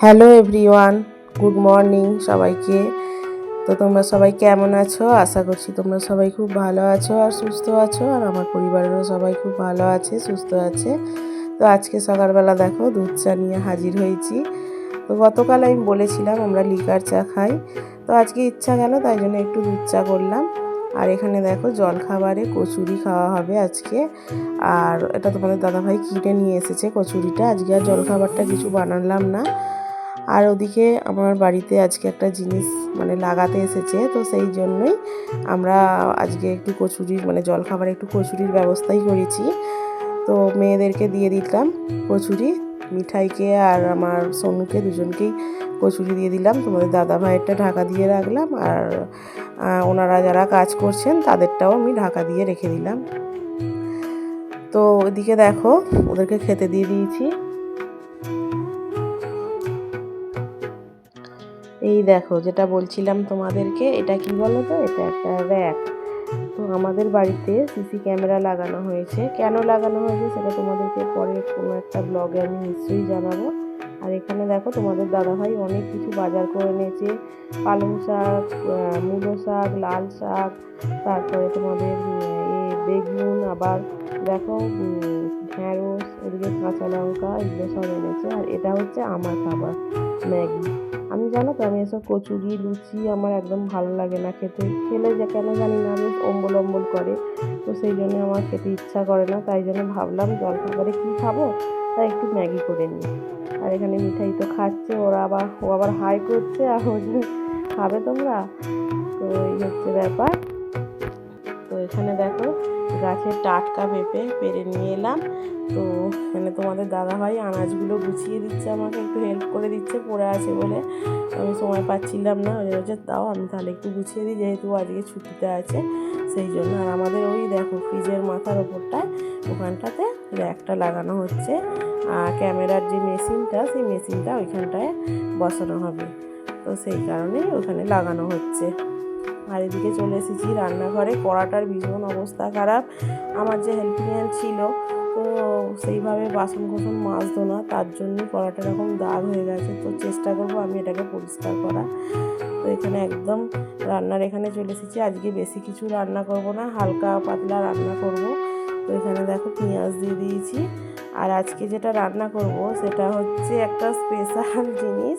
Hello everyone, good morning সবাইকে। তো তোমরা সবাই কেমন আছো? আশা করছি তোমরা সবাই খুব ভালো আছো আর সুস্থ আছো আর আমার পরিবারেরও সবাই খুব ভালো আছে, সুস্থ আছে। তো আজকে সকালবেলা দেখো দুধ চা নিয়ে হাজির হয়েছি। তো গতকাল আমি বলেছিলাম আমরা লিকার চা খাই। তো আজকে ইচ্ছা গেল তাই জন্য একটু দুধ চা করলাম। আর এখানে দেখো জল খাবারে কচুরি খাওয়া হবে আজকে। আর এটা তোমাদের দাদাভাই কিনে নিয়ে এসেছে কচুরিটা। আজকে আর জল খাবারটা কিছু বানালাম না। আর ওদিকে আমার বাড়িতে আজকে একটা জিনিস মানে লাগাতে এসেছে, তো সেই জন্যই আমরা আজকে একটু কচুরির মানে জলখাবারে একটু কচুরির ব্যবস্থাই করেছি। তো মেয়েদেরকে দিয়ে দিলাম কচুরি, মিঠাইকে আর আমার সোনুকে দুজনকেই কচুরি দিয়ে দিলাম। তোমাদের দাদা ভাইয়েরটা ঢাকা দিয়ে রাখলাম আর ওনারা যারা কাজ করছেন তাদেরটাও আমি ঢাকা দিয়ে রেখে দিলাম। তো ওদিকে দেখো, ওদেরকে খেতে দিয়ে দিয়েছি। এই দেখো, যেটা বলছিলাম তোমাদেরকে, এটা কি বলো তো এটা একটা র্যাক তো আমাদের বাড়িতে সিসি ক্যামেরা লাগানো হয়েছে। কেন লাগানো হয়েছে সেটা তোমাদেরকে পরে কোনো একটা ব্লগে আমি নিশ্চয়ই জানাব। আর এখানে দেখো, তোমাদের দাদাভাই অনেক কিছু বাজার করে নিয়েছে পালং শাক মূলো শাক, লাল শাক, তারপরে তোমাদের বেগুন, আবার দেখো ঢ্যাঁড়স এদিকে কাঁচা লঙ্কা, এগুলো সব এনেছে। আর এটা হচ্ছে আমার খাবার, ম্যাগি। আমি জানো তো, আমি এসব কচুরি লুচি আমার একদম ভালো লাগে না খেতে। খেলে যে কেন জানি না বেশ অম্বল অম্বল করে। তো সেই জন্য আমার খেতে ইচ্ছা করে না, তাই জন্য ভাবলাম জলখাবারে কী খাব? তাই একটু ম্যাগি করে নিই। আর এখানে মিঠাই তো খাচ্ছে, ওরা আবার, ও আবার হাই করছে, আর ও খাবে তোমরা? তো এই হচ্ছে ব্যাপার। তো এখানে দেখো গাছের টাটকা পেঁপে পেরে নিয়ে এলাম। তো মানে তোমাদের দাদাভাই আনাজগুলো গুছিয়ে দিচ্ছে, আমাকে একটু হেল্প করে দিচ্ছে, পড়ে আছে বলে আমি সময় পাচ্ছিলাম না। ওই হচ্ছে তাও আমি তাহলে একটু গুছিয়ে দিই, যেহেতু আজকে ছুটিতে আছে, সেই জন্য। আর আমাদের ওই দেখো ফ্রিজের মাথার ওপরটায়, ওখানটাতে র্যাকটা লাগানো হচ্ছে। আর ক্যামেরার যে মেশিনটা, সেই মেশিনটা ওইখানটায় বসানো হবে। তো সেই কারণেই ওখানে লাগানো হচ্ছে। আর এদিকে চলে এসেছি রান্নাঘরে। কড়াটার ভীষণ অবস্থা খারাপ। আমার যে হেল্পিং ছিল, তো সেইভাবে বাসন কোসন মাজতো না। তার জন্যই কড়াটা এরকম দাগ হয়ে গেছে। তো চেষ্টা করব আমি এটাকে পরিষ্কার করা। তো এখানে একদম রান্নার এখানে চলে এসেছি। আজকে বেশি কিছু রান্না করব না, হালকা পাতলা রান্না করব। তো এখানে দেখো পেঁয়াজ দিয়ে দিয়েছি। আর আজকে যেটা রান্না করব সেটা হচ্ছে একটা স্পেশাল জিনিস।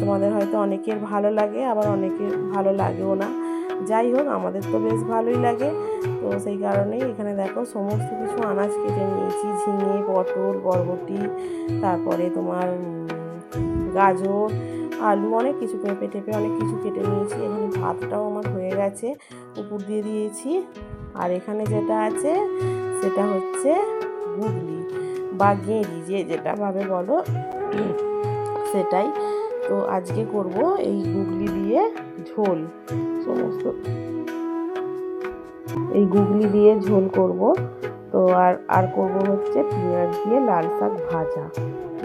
তোমাদের হয়তো অনেকের ভালো লাগে, আবার অনেকের ভালো লাগেও না। যাই হোক, আমাদের তো বেশ ভালোই লাগে। তো সেই কারণেই এখানে দেখো সমস্ত কিছু আনাজ কেটে নিয়েছি। ঝিঙে, পটল, বরবটি, তারপরে তোমার গাজর, আলু, অনেক কিছু পেঁপে টেপে অনেক কিছু কেটে নিয়েছি। এখানে ভাতটাও আমার হয়ে গেছে। উপর দিয়ে দিয়েছি। আর এখানে যেটা আছে, সেটা হচ্ছে গুগলি বা গেঁড়ি, যে যেটা ভাবে বলো, সেটাই। তো আজকে করব এই গুগলি দিয়ে ঝোল, সমস্ত। এই গুগলি দিয়ে ঝোল করব। তো আর আর করব হচ্ছে পেঁয়াজ দিয়ে লাল শাক ভাজা।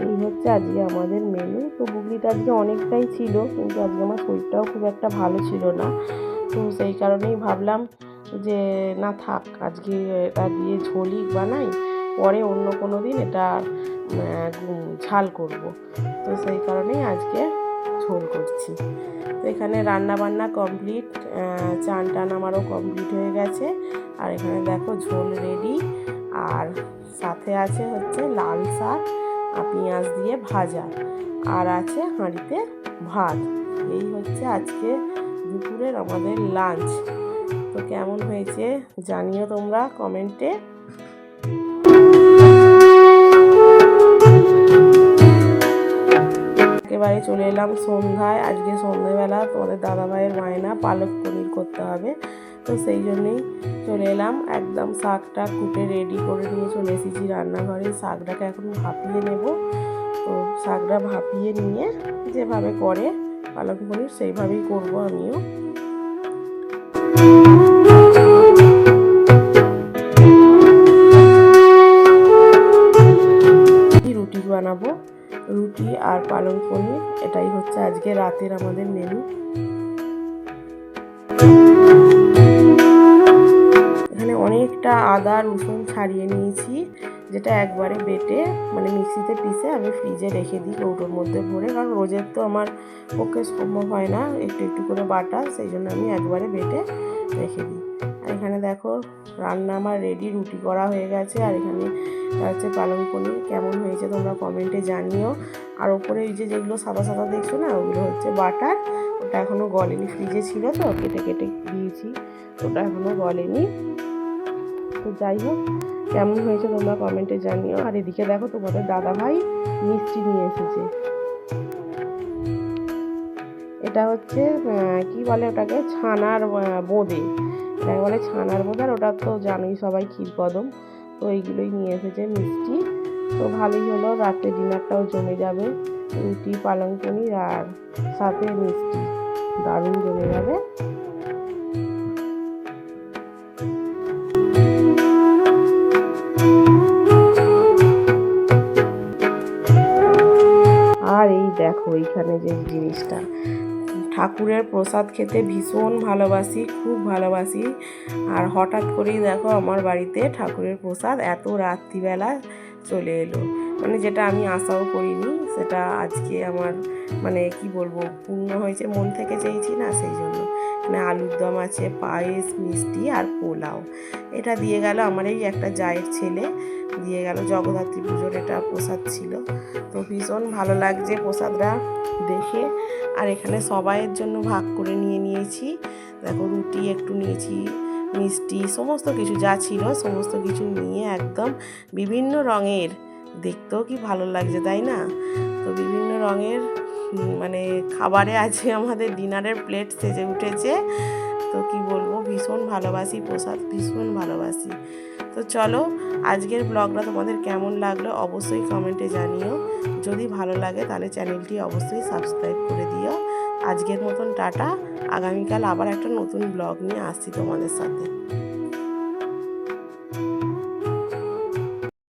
এই হচ্ছে আজকে আমাদের মেনু তো গুগলিটা আজকে অনেকটাই ছিল, কিন্তু আজকে আমার শরীরটাও খুব একটা ভালো ছিল না। তো সেই কারণেই ভাবলাম যে, না থাক, আজকে এটা দিয়ে ঝোলই বানাই, পরে অন্য কোনো দিন এটা ঝাল করব। তো সেই কারণেই আজকে ঝোল করছি। তো এখানে রান্না বান্না কমপ্লিট চান টান আমারও কমপ্লিট হয়ে গেছে। আর এখানে দেখো ঝোল রেডি আর সাথে আছে হচ্ছে লাল শাক, আর পেঁয়াজ দিয়ে ভাজা, আর আছে হাঁড়িতে ভাত। এই হচ্ছে আজকে দুপুরের আমাদের লাঞ্চ তো কেমন হয়েছে জানিও তোমরা কমেন্টে। একেবারে চলে এলাম সন্ধ্যায়। আজকে সন্ধ্যেবেলা তোমাদের দাদাভাইয়ের মায়না পালক পনির করতে হবে। তো সেই জন্যেই চলে এলাম। একদম শাকটা কুটে রেডি করে নিয়ে চলে এসেছি রান্নাঘরে। শাকটাকে এখন ভাপিয়ে নেব। তো শাকটা ভাপিয়ে নিয়ে যেভাবে করে পালক পনির, সেইভাবেই করব আমিও। বানাবো, রুটি আর পালং পনির, এটাই হচ্ছে আজকে রাতের আমাদের মেনু এখানে অনেকটা আদা, রসুন ছাড়িয়ে নিয়েছি, যেটা একবারে বেটে মানে মিক্সিতে পিষে আমি ফ্রিজে রেখে দিই কৌটোর মধ্যে ভরে। কারণ রোজের তো আমার পক্ষে সম্ভব হয় না, একটু একটু করে বাটা, সেই জন্য আমি একবারে বেটে রেখে দিই। এখানে দেখো রান্না আমার রেডি রুটি করা হয়ে গেছে, আর এখানে হচ্ছে পালং পনির কেমন হয়েছে তোমরা কমেন্টে জানিও। আর ওপরে এই যে যেগুলো সাদা সাদা দেখছ না, ওগুলো হচ্ছে বাটার, ওটা এখনও গলেনি ফ্রিজে ছিল তো, কেটে কেটে দিয়েছি, ওটা এখনও গলেনি। তো যাই হোক, কেমন হয়েছে তোমরা কমেন্টে জানিও। আর এদিকে দেখো তোমাদের দাদা ভাই মিষ্টি নিয়ে এসেছে। এটা হচ্ছে কি বলে ওটাকে? ছানার বোঁদে। এটাকে বলে ছানার আর ওটা তো জানোই সবাই ক্ষীরকদম তো এইগুলোই নিয়ে এসেছে মিষ্টি। তো ভালোই হলো, রাতে ডিনারটাও জমে যাবে, রুটি, পালং পনির, আর সাথে মিষ্টি। দারুণ জমে যাবে। আর এই দেখো, এইখানে যে জিনিসটা। ঠাকুরের প্রসাদ খেতে ভীষণ ভালোবাসি, খুব ভালোবাসি। আর হঠাৎ করেই দেখো আমার বাড়িতে ঠাকুরের প্রসাদ এত রাত্রিবেলা চলে এলো। মানে যেটা আমি আশাও করিনি, সেটা আজকে আমার মানে কি বলব, পূর্ণ হয়েছে, মন থেকে চেয়েছি না সেই জন্য। মানে আলুর দম আছে, পায়েস, মিষ্টি আর পোলাও। এটা দিয়ে গেল আমার এই একটা জায়ের ছেলে, দিয়ে গেল জগদ্ধাত্রী পুজোর এটা প্রসাদ ছিল। তো ভীষণ ভালো লাগছে প্রসাদটা দেখে। আর এখানে সবাইয়ের জন্য ভাগ করে নিয়ে নিয়েছি। দেখো রুটি একটু নিয়েছি, মিষ্টি, সমস্ত কিছু যা ছিল সমস্ত কিছু নিয়ে একদম বিভিন্ন রঙের দেখতেও কি ভালো লাগছে, তাই না? তো বিভিন্ন রঙের মানে খাবারে আছে আমাদের ডিনারের প্লেট সেজে উঠেছে। তো কি বলব, ভীষণ ভালোবাসি প্রসাদ, ভীষণ ভালোবাসি। তো চলো, আজকের ব্লগটা তোমাদের কেমন লাগল অবশ্যই কমেন্টে জানিও। যদি ভালো লাগে তাহলে চ্যানেলটি অবশ্যই সাবস্ক্রাইব করে দিও। আজকের মতন টাটা, আগামীকাল আবার একটা নতুন ব্লগ নিয়ে আসছি তোমাদের সাথে।